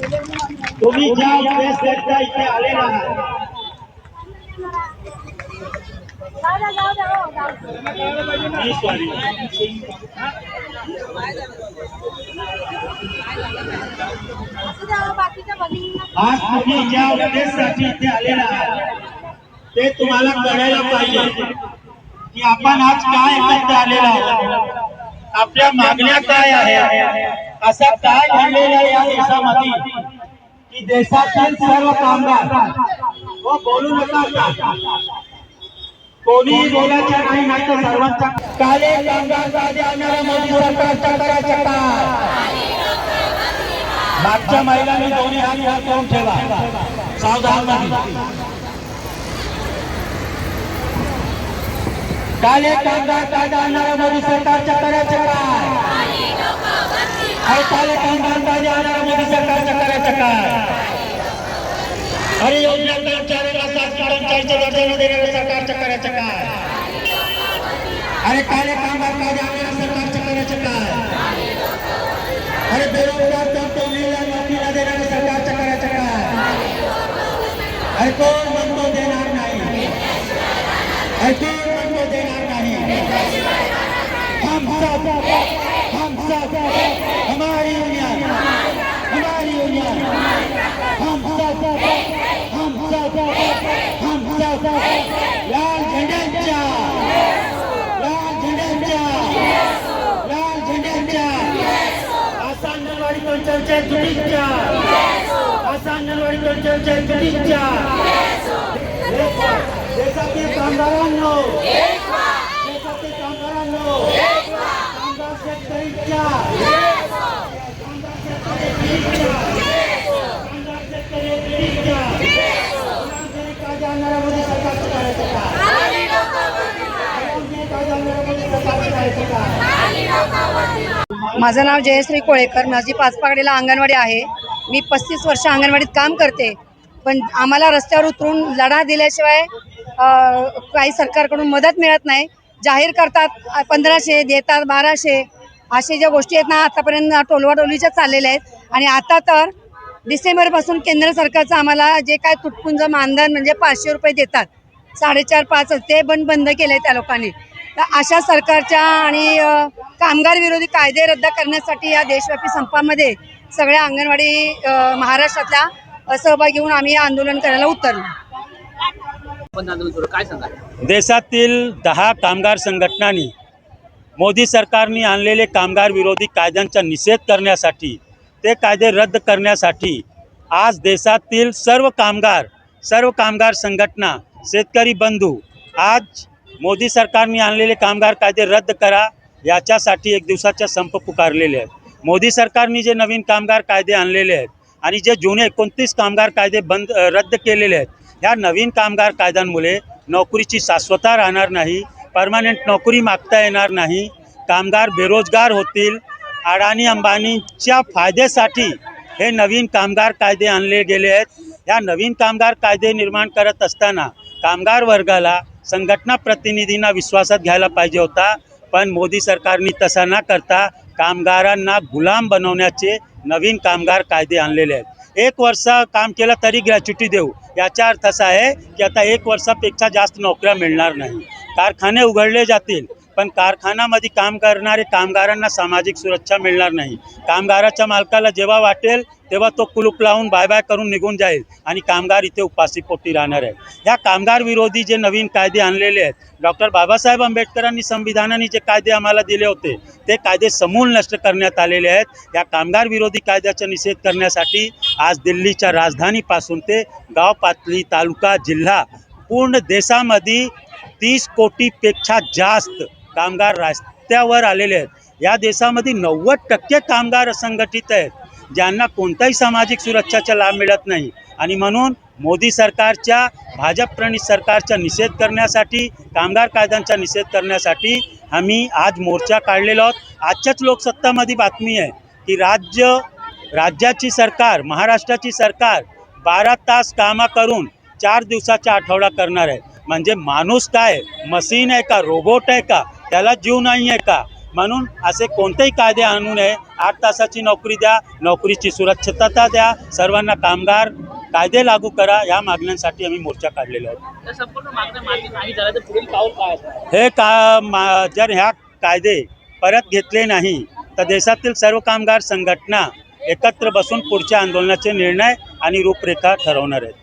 तुम्ही ज्या उद्देशाच्या इथे आलेला आहात आज तुम्ही ज्या उद्देशासाठी इथे आलेला ना ते तुम्हाला कळायला पाहिजे की आपण आज काय एकत्र आलेला आहोत. आपल्या मागण्या काय आहे असं काय घडलेलं आहे या देशामध्ये? की देशातील सर्व कामगार व बोलू नका आता. बोलायचं नाही नाही तर सर्वांचा काले कामगार कायदे आणणाऱ्या मोदी सरकारच्या करायचं मागच्या महिलांनी दोन्ही हात करून ठेवा. सावधान काले कामगार कायदा आणणाऱ्या मोदी सरकारच्या करायचं काय? काले कामगार कायदे आणणाऱ्या मोदी सरकारच्या करायचं काय? अरे योजना कर्मचाऱ्याला सात कर्मचारीच्या वेतन देणाऱ्या सरकारच्या करायचं काय? अरे काले कामगार कायदे आणणाऱ्या सरकारच्या करायचं काय? अरे बेरोजगार तरुणाईला नोकरीला देणाऱ्या सरकारच्या करायचं काय? अरे कोण म्हणतो देणार नाही? अरे कोण हम सब हम सब हमारी यूनियन हमारी यूनियन हम सब हम सब हम सब लाल झेंड्यांच्या लाल झेंड्यांच्या लाल झेंड्यांच्या असा अंगणवाडी कर्मचाऱ्यांच्या तुटीच्या असा अंगणवाडी कर्मचाऱ्यांच्या तुटीच्या देशातील कामगारांनो देशातील कामगारांनो कामगार शेतकरीच्या कामगार शेतकऱ्यांच्या कामगार शेतकऱ्यांच्या गुलामगिरी कायदा आणणाऱ्या मोदी सरकारचं करायचं काय गुलामगिरी कायदा आणणाऱ्या मोदी सरकारचं करायचं काय माझं नाव जयश्री कोळेकर माझी पाचपागडीला अंगणवाडी आहे. मी पस्तीस वर्ष अंगणवाडीत काम करते. पण आम्हाला रस्त्यावर उतरून लढा दिल्याशिवाय काही सरकारकडून मदत मिळत नाही. जाहीर करतात पंधराशे देतात बाराशे. असे ज्या गोष्टी आहेत ना आतापर्यंत टोलवाटोलीच्या चाललेल्या आहेत. आणि आता तर डिसेंबरपासून केंद्र सरकारचं आम्हाला जे काय तुटपुंज मानधन म्हणजे पाचशे रुपये देतात. साडेचार पाच ते पण बंद केलं आहे त्या लोकांनी. तर अशा सरकारच्या आणि कामगार विरोधी कायदे रद्द करण्यासाठी या देशव्यापी संपामध्ये सगळ्या अंगणवाडी महाराष्ट्रातल्या सहभागी होऊन आम्ही आंदोलन करायला उतरलो. पण आंदोलन सुरू काय सांगा देशातील दहा कामगार संघटनांनी मोदी सरकारने आणलेले कामगार विरोधी कायद्यांचा निषेध करण्यासाठी ते कायदे रद्द करण्यासाठी आज देशातील सर्व कामगार सर्व कामगार संघटना शेतकरी बंधू आज मोदी सरकारने आणलेले कामगार कायदे रद्द करा याच्यासाठी एक दिवसाचा संप पुकारलेले आहेत. मोदी सरकारने जे नवीन कामगार कायदे आणलेले आहेत आणि जे जुने एकोणतीस कामगार कायदे बंद रद्द केलेले आहेत ह्या नवीन कामगार कायद्यांमुळे नोकरीची शाश्वता राहणार नाही परमानेंट नोकरी मागता येणार नाही कामगार बेरोजगार होतील. अडाणी अंबानीच्या फायद्यासाठी हे नवीन कामगार कायदे आणले गेले आहेत. ह्या नवीन कामगार कायदे निर्माण करत असताना कामगार वर्गाला संघटना प्रतिनिधींना विश्वासात घ्यायला पाहिजे होता. पण मोदी सरकारने तसा न करता कामगारांना गुलाम बनवण्याचे नवीन कामगार कायदे आणलेले आहेत. एक वर्ष काम केलं तरी ग्रॅच्युटी देऊ. याचा अर्थ असा आहे की आता एक वर्षापेक्षा जास्त नोकऱ्या मिळणार नाही. कारखाने उघडले जातील. पण कारखानामध्ये काम करणारे कामगारांना सामाजिक सुरक्षा मिळणार नाही. कामगाराच्या मालकाला जेव्हा वाटेल तेव्हा तो कुलूप लावून बाय बाय करून निघून जाईल आणि कामगार इथे उपासीपोटी राहणार आहे ह्या कामगार विरोधी जे नवीन कायदे आणलेले आहेत डॉक्टर बाबासाहेब आंबेडकरांनी संविधानाने जे कायदे आम्हाला दिले होते ते कायदे समूळ नष्ट करण्यात आलेले आहेत. या कामगार विरोधी कायद्याचा निषेध करण्यासाठी आज दिल्लीच्या राजधानीपासून ते गाव पातळी तालुका जिल्हा पूर्ण देशामध्ये तीस कोटीपेक्षा जास्त कामगार रस्त्यावर आलेले आहेत. या देशामध्ये नव्वद टक्के कामगार असंघटित आहेत. ज्यांना कोणताही सामाजिक सुरक्षाचा लाभ मिळत नाही. आणि म्हणून मोदी सरकारच्या भाजप प्रणित सरकारचा निषेध करण्यासाठी कामगार कायद्यांचा निषेध करण्यासाठी आम्ही आज मोर्चा काढलेलो आहोत. आजच्याच लोकसत्तामध्ये बातमी आहे की राज्य राज्याची सरकार महाराष्ट्राची सरकार बारा तास कामा करून चार दिवसाचा आठवडा करणार आहे. म्हणजे माणूस काय मशीन आहे का? रोबोट आहे का? त्याला जीव नाही आहे का? म्हणून असे कोणतेही कायदे आणू नये. आठ तासाची नोकरी द्या नोकरीची सुरक्षितता द्या. सर्वांना कामगार कायदे लागू करा. या मागण्यांसाठी आम्ही मोर्चा काढलेला असणार? हे का मा जर ह्या कायदे परत घेतले नाही तर देशातील सर्व कामगार संघटना एकत्र बसून पुढच्या आंदोलनाचे निर्णय आणि रूपरेखा ठरवणार आहेत.